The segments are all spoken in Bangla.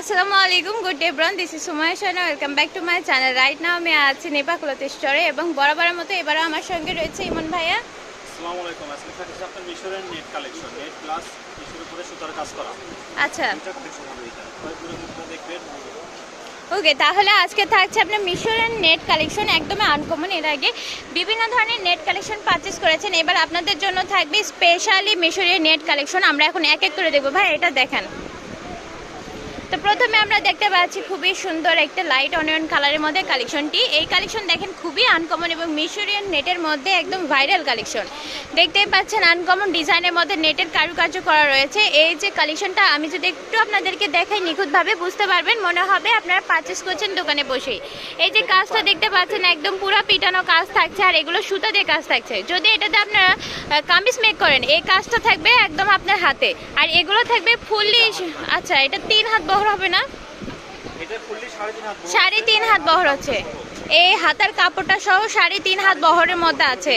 আসসালামু আলাইকুম good day ব্রন this is Sumaya Shana welcome back to my channel right now আমি আছি নেপাকুলতে স্টোরে এবং বরাবরের মতো এবারও আমার সঙ্গে রয়েছে ইমন ভাইয়া আসসালামু আলাইকুম আজকে থাকছে আপনার মিশরের নেট কালেকশন নেট প্লাস মিশরের উপরে সুতার কাজ করা আচ্ছা দেখবেন ওকে তাহলে আজকে থাকছে আপনার মিশরের নেট কালেকশন একদমই আনকমন এর আগে বিভিন্ন ধরনের নেট কালেকশন পারচেস করেছেন এবার আপনাদের জন্য থাকবে স্পেশালি মিশরের নেট কালেকশন আমরা এখন এক এক করে দেখব ভাই এটা দেখেন তো প্রথমে আমরা দেখতে পাচ্ছি খুবই সুন্দর একটা লাইট অনিয়ন কালারের মধ্যে কালেকশনটি এই কালেকশন দেখেন খুবই আনকমন এবং মিশরিয়ান নেটের মধ্যে একদম ভাইরাল কালেকশন দেখতেই পাচ্ছেন আনকমন ডিজাইনের মধ্যে নেটের কারুকার্য করা রয়েছে। এই যে কালেকশনটা আমি যদি একটু আপনাদেরকে দেখাই নিখুঁতভাবে বুঝতে পারবেন মনে হবে আপনারা পারচেস করছেন দোকানে বসেই। এই যে কাজটা দেখতে পাচ্ছেন একদম পুরো পিটানো কাজ থাকছে আর এগুলো সুতা দিয়ে কাজ থাকছে। যদি এটাতে আপনারা কামিজ মেক করেন এই কাজটা থাকবে একদম আপনার হাতে। আর এগুলো থাকবে ফুললি আচ্ছা এটা তিন হাত বহর হবে না। সাড়ে তিন হাত বহর হচ্ছে। এই হাতার কাপড়টা সহ সাড়ে তিন হাত বহরের মধ্যে আছে।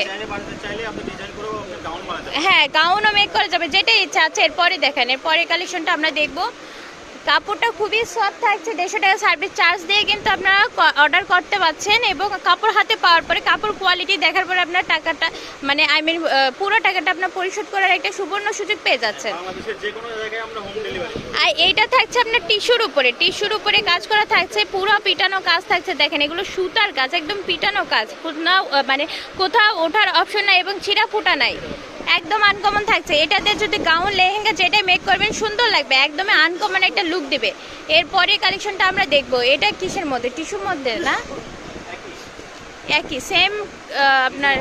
হ্যাঁ গাউনও মেক করা যাবে যেটা ইচ্ছা আছে এরপরে দেখেন এরপরে কালেকশনটা আমরা দেখব। কাপড়টা খুবই সফট থাকছে দেড়শো টাকা সার্ভিস চার্জ দিয়ে কিন্তু আপনারা অর্ডার করতে পারছেন এবং কাপড় হাতে পাওয়ার পরে কাপড় কোয়ালিটি দেখার পরে আপনার টাকাটা মানে আই মিন পুরো টাকাটা আপনার পরিশোধ করার একটা সুবর্ণ সুযোগ পেয়ে যাচ্ছেন। আর এইটা থাকছে আপনার টিস্যুর উপরে। টিস্যুর উপরে কাজ করা থাকছে পুরো পিটানো কাজ থাকছে দেখেন এগুলো সুতার কাজ একদম পিটানো কাজ। কোথাও মানে কোথাও ওঠার অপশন নাই এবং ছিঁড়া ফুটা নাই। একদম আনকমন থাকছে। এটাতে যদি গাউন লেহেঙ্গা যেটাই মেক করবেন, সুন্দর লাগবে। একদমই আনকমন একটা লুক দেবে। এরপরে কালেকশনটা আমরা দেখব। এটা কিসের মধ্যে? টিস্যুর মধ্যে, না? একই। সেম আপনার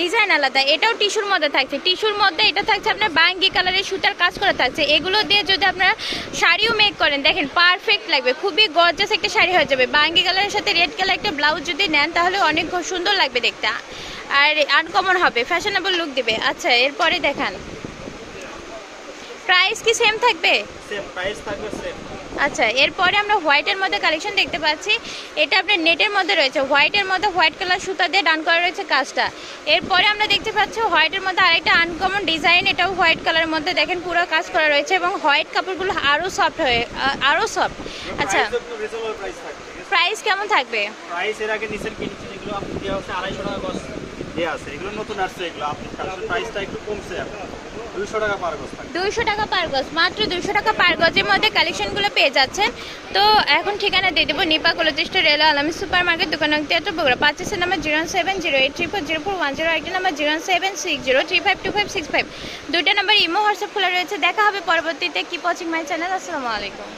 ডিজাইন আলাদা, এটাও টিস্যুর মধ্যে থাকছে। টিস্যুর মধ্যে এটা থাকছে আপনার বাঙ্গি কালারের সুতার কাজ করা থাকছে। এগুলো দিয়ে যদি আপনারা শাড়িও মেক করেন, দেখেন পারফেক্ট লাগবে, খুবই গর্জাস একটা শাড়ি হয়ে যাবে। বাঙ্গি কালারের সাথে রেড কালার একটা ব্লাউজ যদি নেন, তাহলে অনেক সুন্দর লাগবে দেখতে। আর আনকমন হবে ফ্যাশনেবল লুক দেবে। আচ্ছা এরপরে দেখান। প্রাইস কি সেম থাকবে? সেম প্রাইস থাকবে সেম আচ্ছা এরপরে আমরা হোয়াইটের মধ্যে কালেকশন দেখতে পাচ্ছি। এটা আপনার নেটের মধ্যে রয়েছে। হোয়াইটের মধ্যে হোয়াইট কালার সুতা দিয়ে ডান করা রয়েছে কাজটা। এরপরে আমরা দেখতে পাচ্ছি হোয়াইটের মধ্যে আরেকটা আনকমন ডিজাইন এটাও হোয়াইট কালারের মধ্যে দেখেন পুরো কাজ করা রয়েছে এবং হোয়াইট কাপড়গুলো আরও সফট হয়ে আরও সফট আচ্ছা প্রাইস কেমন থাকবে? প্রাইস এর আগে নিচের কিনেছেন এগুলো আপনি দেওয়া হচ্ছে আড়াইশো টাকা গজ দেওয়া আছে। এগুলো নতুন আসছে এগুলো আপনি প্রাইসটা একটু কমছে দুইশো দুইশো টাকা পার গজ মাত্র দুইশো টাকা পার গজের মধ্যে কালেকশনগুলো পেয়ে যাচ্ছেন। তো এখন ঠিকানা দিয়ে দেবো, নিপা কলতিষ্ঠ রেল আলামী সুপার মার্কেট দোকান তিয়াত্তর বগুড়া। পাঁচের number zero seven zero eight three four zero four one zero একটা number zero seven six zero, three five two five six five. দুইটা নাম্বার ইমো হোয়াটসঅ্যাপ খোলা রয়েছে, দেখা হবে পরবর্তীতে। কি পচিং মাই চ্যানেল, আসসালামু আলাইকুম।